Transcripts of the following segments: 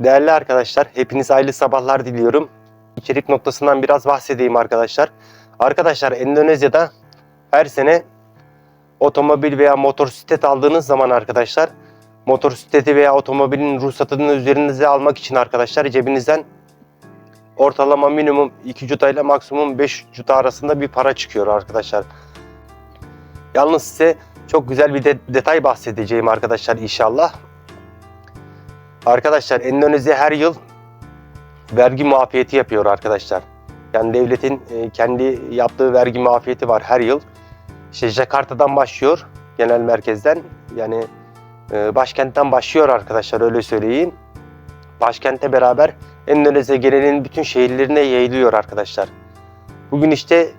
Değerli arkadaşlar, hepiniz hayırlı sabahlar diliyorum. İçerik noktasından biraz bahsedeyim arkadaşlar. Arkadaşlar Endonezya'da her sene otomobil veya motosiklet aldığınız zaman arkadaşlar motosikleti veya otomobilin ruhsatını üzerinize almak için arkadaşlar cebinizden ortalama minimum 2 juta ile maksimum 5 juta arasında bir para çıkıyor arkadaşlar. Yalnız size çok güzel bir de- detay bahsedeceğim arkadaşlar inşallah. Arkadaşlar Endonezya her yıl vergi muafiyeti yapıyor arkadaşlar. Yani devletin e, kendi yaptığı vergi muafiyeti var her yıl. İşte Jakarta'dan başlıyor genel merkezden. Yani e, başkentten başlıyor arkadaşlar öyle söyleyeyim. Başkentte beraber Endonezya genelinin bütün şehirlerine yayılıyor arkadaşlar. Bugün işte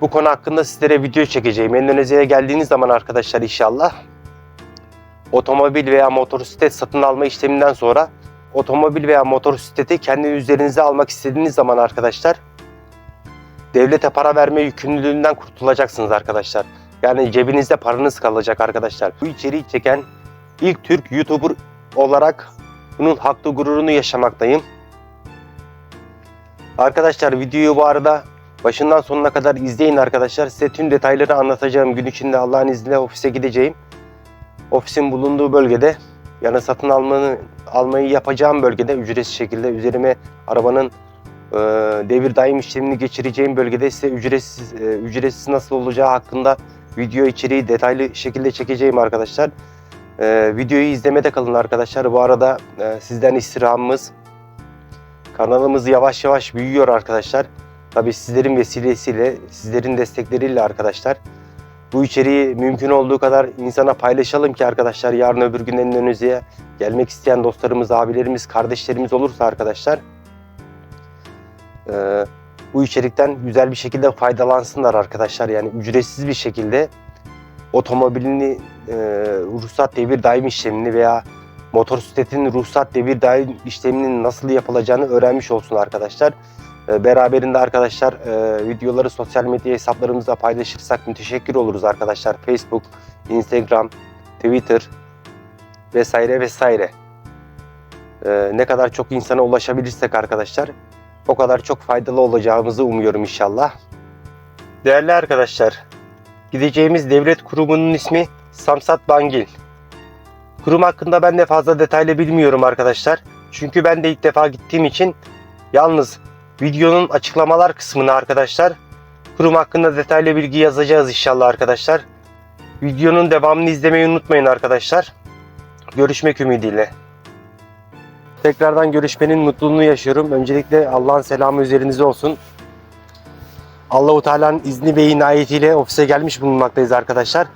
bu konu hakkında sizlere video çekeceğim. Endonezya'ya geldiğiniz zaman arkadaşlar inşallah otomobil veya motosiklet satın alma işleminden sonra otomobil veya motosikleti kendi üzerinize almak istediğiniz zaman arkadaşlar devlete para verme yükümlülüğünden kurtulacaksınız arkadaşlar. Yani cebinizde paranız kalacak arkadaşlar. Bu içeriği çeken ilk Türk YouTuber olarak bunun haklı gururunu yaşamaktayım. Arkadaşlar videoyu bu arada başından sonuna kadar izleyin arkadaşlar. Size tüm detayları anlatacağım. Gün içinde Allah'ın izniyle ofise gideceğim. Ofisin bulunduğu bölgede yani satın almanı, almayı yapacağım bölgede ücretsiz şekilde üzerime arabanın e, devir daim işlemini geçireceğim bölgede size ücretsiz e, ücretsiz nasıl olacağı hakkında video içeriği detaylı şekilde çekeceğim arkadaşlar. E, videoyu izlemede kalın arkadaşlar. Bu arada e, sizden istirhamımız kanalımız yavaş yavaş büyüyor arkadaşlar. Tabii sizlerin vesilesiyle, sizlerin destekleriyle arkadaşlar. Bu içeriği mümkün olduğu kadar insana paylaşalım ki arkadaşlar yarın öbür gün Endonezya'ya gelmek isteyen dostlarımız, abilerimiz, kardeşlerimiz olursa arkadaşlar e, bu içerikten güzel bir şekilde faydalansınlar arkadaşlar. Yani ücretsiz bir şekilde otomobilini e, ruhsat devir daim işlemini veya motosikletin ruhsat devir daim işleminin nasıl yapılacağını öğrenmiş olsun arkadaşlar. E, Beraberinde arkadaşlar e, videoları sosyal medya hesaplarımızda paylaşırsak müteşekkir oluruz arkadaşlar. Facebook, Instagram, Twitter vesaire vesaire. E, Ne kadar çok insana ulaşabilirsek arkadaşlar o kadar çok faydalı olacağımızı umuyorum inşallah. Değerli arkadaşlar, gideceğimiz devlet kurumunun ismi Samsat Bangil. Kurum hakkında ben de fazla detaylı bilmiyorum arkadaşlar. Çünkü ben de ilk defa gittiğim için yalnız videonun açıklamalar kısmına arkadaşlar kurum hakkında detaylı bilgi yazacağız inşallah arkadaşlar. Videonun devamını izlemeyi unutmayın arkadaşlar. Görüşmek ümidiyle. Tekrardan görüşmenin mutluluğunu yaşıyorum. Öncelikle Allah'ın selamı üzerinize olsun. Allahu Teala'nın izni ve inayetiyle ofise gelmiş bulunmaktayız arkadaşlar.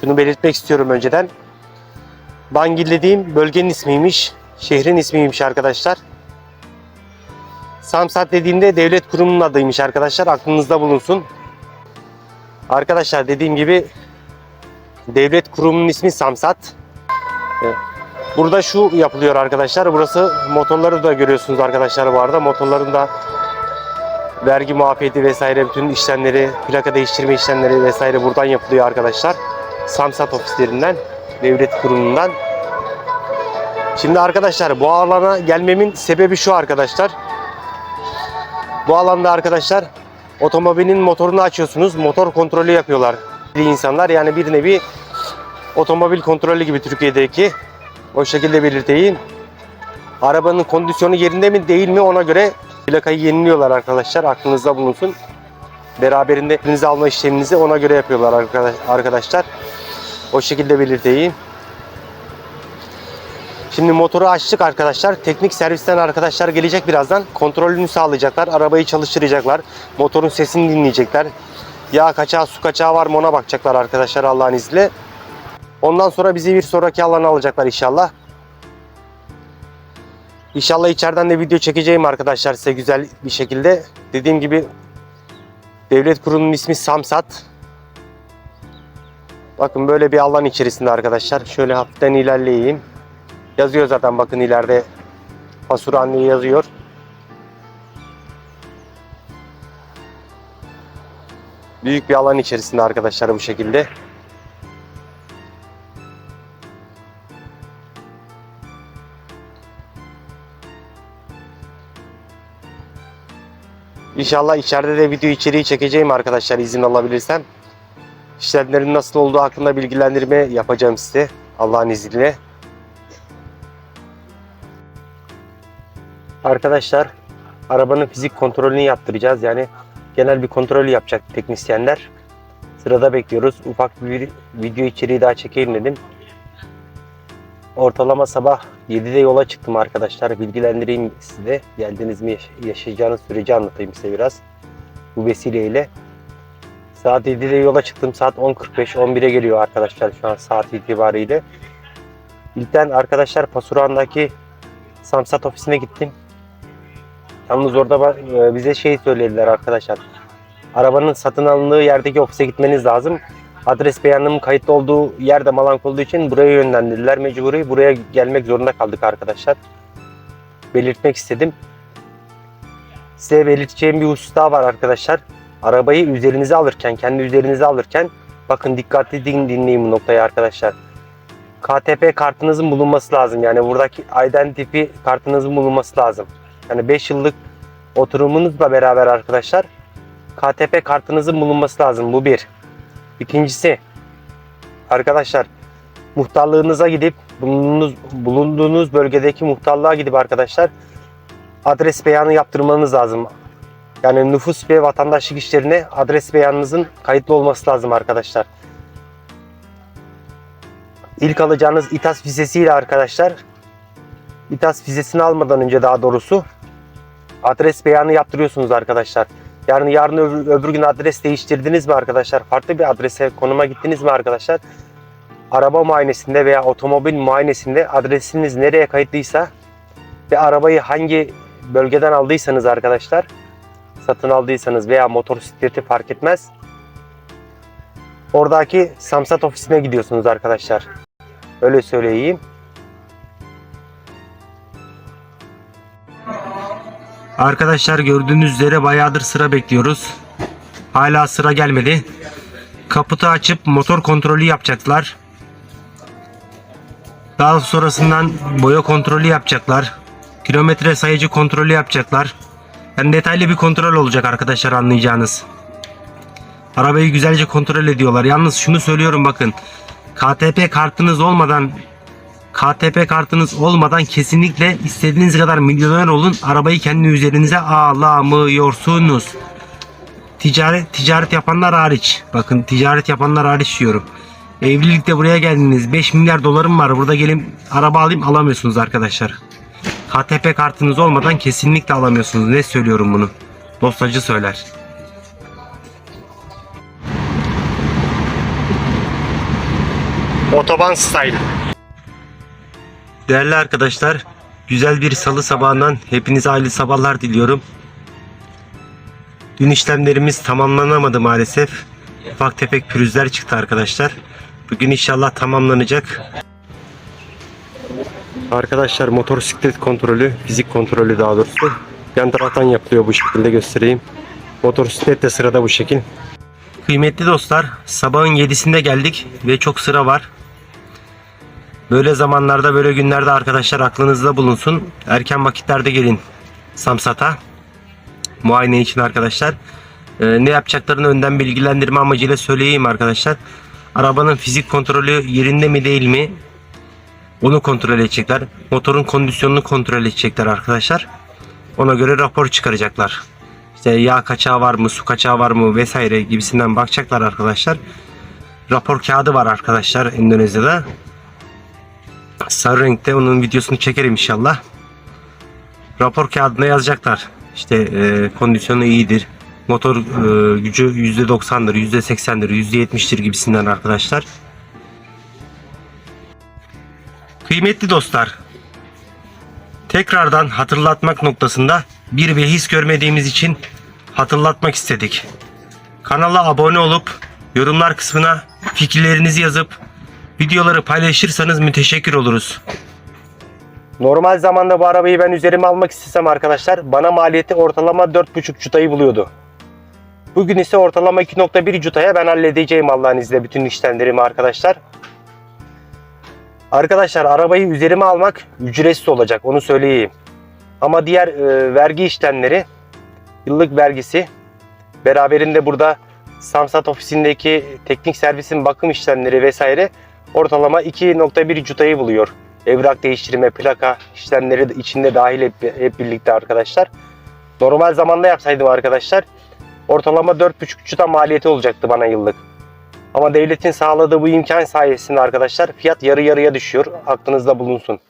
Şunu belirtmek istiyorum önceden. Bangil dediğim bölgenin ismiymiş. Şehrin ismiymiş arkadaşlar. Samsat dediğimde devlet kurumunun adıymış arkadaşlar. Aklınızda bulunsun. Arkadaşlar dediğim gibi devlet kurumunun ismi Samsat. Evet. Burada şu yapılıyor arkadaşlar. Burası motorları da görüyorsunuz arkadaşlar bu arada. Motorların da vergi muafiyeti vesaire bütün işlemleri, plaka değiştirme işlemleri vesaire buradan yapılıyor arkadaşlar. Samsat ofislerinden, devlet kurumundan. Şimdi arkadaşlar bu alana gelmemin sebebi şu arkadaşlar. Bu alanda arkadaşlar otomobilin motorunu açıyorsunuz. Motor kontrolü yapıyorlar insanlar. Yani bir nevi otomobil kontrolü gibi Türkiye'deki o şekilde belirteyim. Arabanın kondisyonu yerinde mi değil mi ona göre plakayı yeniliyorlar arkadaşlar. Aklınızda bulunsun. Beraberinde elinize alma işleminizi ona göre yapıyorlar arkadaş- arkadaşlar. O şekilde belirteyim. Şimdi motoru açtık arkadaşlar. Teknik servisten arkadaşlar gelecek birazdan. Kontrolünü sağlayacaklar. Arabayı çalıştıracaklar. Motorun sesini dinleyecekler. Yağ kaçağı, su kaçağı var mı ona bakacaklar arkadaşlar Allah'ın izniyle. Ondan sonra bizi bir sonraki alana alacaklar inşallah. İnşallah içeriden de video çekeceğim arkadaşlar size güzel bir şekilde. Dediğim gibi devlet kurumunun ismi Samsat. Bakın böyle bir alan içerisinde arkadaşlar. Şöyle hafiften ilerleyeyim. Yazıyor zaten bakın ileride Fasurhane yazıyor. Büyük bir alan içerisinde arkadaşlar bu şekilde. İnşallah içeride de video içeriği çekeceğim arkadaşlar izin alabilirsem. İşlemlerin nasıl olduğu hakkında bilgilendirme yapacağım size Allah'ın izniyle. Arkadaşlar arabanın fizik kontrolünü yaptıracağız. Yani genel bir kontrol yapacak teknisyenler. Sırada bekliyoruz. Ufak bir video içeriği daha çekeyim dedim. Ortalama sabah 7'de yola çıktım arkadaşlar. Bilgilendireyim size. Geldiniz mi yaş- yaşayacağınız süreci anlatayım size biraz. Bu vesileyle. Saat 7'de yola çıktım. Saat 10.45 11'e geliyor arkadaşlar şu an saat itibariyle. İlkten arkadaşlar Pasuran'daki Samsat ofisine gittim. Yalnız orada ba- e, bize şey söylediler arkadaşlar. Arabanın satın alındığı yerdeki ofise gitmeniz lazım. Adres beyanının kayıtlı olduğu yerde Malank olduğu için buraya yönlendirdiler. Mecburi buraya gelmek zorunda kaldık arkadaşlar. Belirtmek istedim. Size belirteceğim bir husus daha var arkadaşlar. Arabayı üzerinize alırken, kendi üzerinize alırken bakın dikkatli din, dinleyin bu noktayı arkadaşlar. KTP kartınızın bulunması lazım. Yani buradaki identity kartınızın bulunması lazım. Yani 5 yıllık oturumunuzla beraber arkadaşlar KTP kartınızın bulunması lazım. Bu bir. İkincisi arkadaşlar muhtarlığınıza gidip bulunduğunuz, bulunduğunuz bölgedeki muhtarlığa gidip arkadaşlar adres beyanı yaptırmanız lazım. Yani nüfus ve vatandaşlık işlerine adres beyanınızın kayıtlı olması lazım arkadaşlar. İlk alacağınız İTAS vizesiyle arkadaşlar İTAS vizesini almadan önce daha doğrusu adres beyanı yaptırıyorsunuz arkadaşlar. Yani yarın öbür, öbür gün adres değiştirdiniz mi arkadaşlar? Farklı bir adrese konuma gittiniz mi arkadaşlar? Araba muayenesinde veya otomobil muayenesinde adresiniz nereye kayıtlıysa ve arabayı hangi bölgeden aldıysanız arkadaşlar satın aldıysanız veya motosikleti fark etmez. Oradaki Samsat ofisine gidiyorsunuz arkadaşlar. Öyle söyleyeyim. Arkadaşlar gördüğünüz üzere bayağıdır sıra bekliyoruz. Hala sıra gelmedi. Kaputu açıp motor kontrolü yapacaklar. Daha sonrasından boya kontrolü yapacaklar. Kilometre sayıcı kontrolü yapacaklar. Yani detaylı bir kontrol olacak arkadaşlar anlayacağınız. Arabayı güzelce kontrol ediyorlar. Yalnız şunu söylüyorum bakın. KTP kartınız olmadan KTP kartınız olmadan kesinlikle istediğiniz kadar milyoner olun. Arabayı kendi üzerinize alamıyorsunuz. Ticaret ticaret yapanlar hariç. Bakın ticaret yapanlar hariç diyorum. Evlilikte buraya geldiniz. 5 milyar dolarım var. Burada gelin araba alayım alamıyorsunuz arkadaşlar. KTP kartınız olmadan kesinlikle alamıyorsunuz. Ne söylüyorum bunu? Dostacı söyler. Otoban style. Değerli arkadaşlar, güzel bir salı sabahından hepinize hayırlı sabahlar diliyorum. Dün işlemlerimiz tamamlanamadı maalesef. Ufak tefek pürüzler çıktı arkadaşlar. Bugün inşallah tamamlanacak. Arkadaşlar motosiklet kontrolü, fizik kontrolü daha doğrusu yan taraftan yapılıyor bu şekilde göstereyim. Motosiklet de sırada bu şekil. Kıymetli dostlar, sabahın 7'sinde geldik ve çok sıra var. Böyle zamanlarda böyle günlerde arkadaşlar aklınızda bulunsun. Erken vakitlerde gelin Samsat'a. Muayene için arkadaşlar. Ee, ne yapacaklarını önden bilgilendirme amacıyla söyleyeyim arkadaşlar. Arabanın fizik kontrolü yerinde mi değil mi? Onu kontrol edecekler. Motorun kondisyonunu kontrol edecekler arkadaşlar. Ona göre rapor çıkaracaklar. İşte yağ kaçağı var mı, su kaçağı var mı vesaire gibisinden bakacaklar arkadaşlar. Rapor kağıdı var arkadaşlar Endonezya'da sarı renkte onun videosunu çekerim inşallah. Rapor kağıdına yazacaklar. İşte e, kondisyonu iyidir. Motor e, gücü %90'dır, %80'dir, %70'tir gibisinden arkadaşlar. Kıymetli dostlar. Tekrardan hatırlatmak noktasında bir behis görmediğimiz için hatırlatmak istedik. Kanala abone olup yorumlar kısmına fikirlerinizi yazıp videoları paylaşırsanız müteşekkir oluruz. Normal zamanda bu arabayı ben üzerime almak istesem arkadaşlar bana maliyeti ortalama 4,5 cutayı buluyordu. Bugün ise ortalama 2.1 cutaya ben halledeceğim Allah'ın izniyle bütün işlemlerimi arkadaşlar. Arkadaşlar arabayı üzerime almak ücretsiz olacak onu söyleyeyim. Ama diğer e, vergi işlemleri yıllık vergisi. Beraberinde burada Samsat ofisindeki teknik servisin bakım işlemleri vesaire ortalama 2.1 cutayı buluyor. Evrak değiştirme, plaka işlemleri de içinde dahil hep, hep birlikte arkadaşlar. Normal zamanda yapsaydım arkadaşlar ortalama 4.5 cuta maliyeti olacaktı bana yıllık. Ama devletin sağladığı bu imkan sayesinde arkadaşlar fiyat yarı yarıya düşüyor. Aklınızda bulunsun.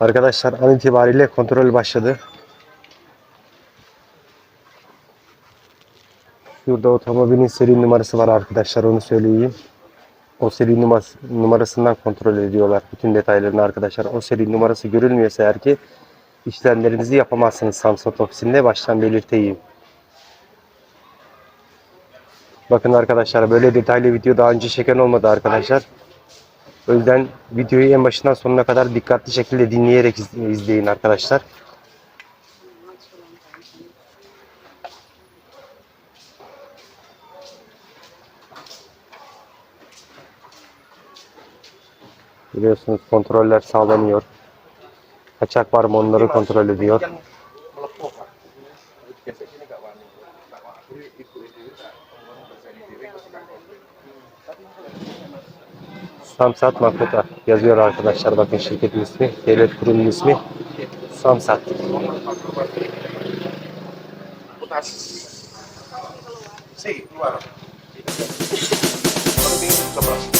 Arkadaşlar an itibariyle kontrol başladı. Şurada otomobilin seri numarası var arkadaşlar onu söyleyeyim. O seri numarası, numarasından kontrol ediyorlar bütün detaylarını arkadaşlar. O seri numarası görülmüyorsa eğer ki işlemlerinizi yapamazsınız Samsung ofisinde baştan belirteyim. Bakın arkadaşlar böyle detaylı video daha önce çeken olmadı arkadaşlar. O yüzden videoyu en başından sonuna kadar dikkatli şekilde dinleyerek iz- izleyin arkadaşlar. Biliyorsunuz kontroller sağlanıyor. Kaçak var mı onları kontrol ediyor. Samsat Mahfuta yazıyor arkadaşlar. Bakın şirketin ismi, devlet kurumunun ismi Samsat. Sí, claro. Sebelah.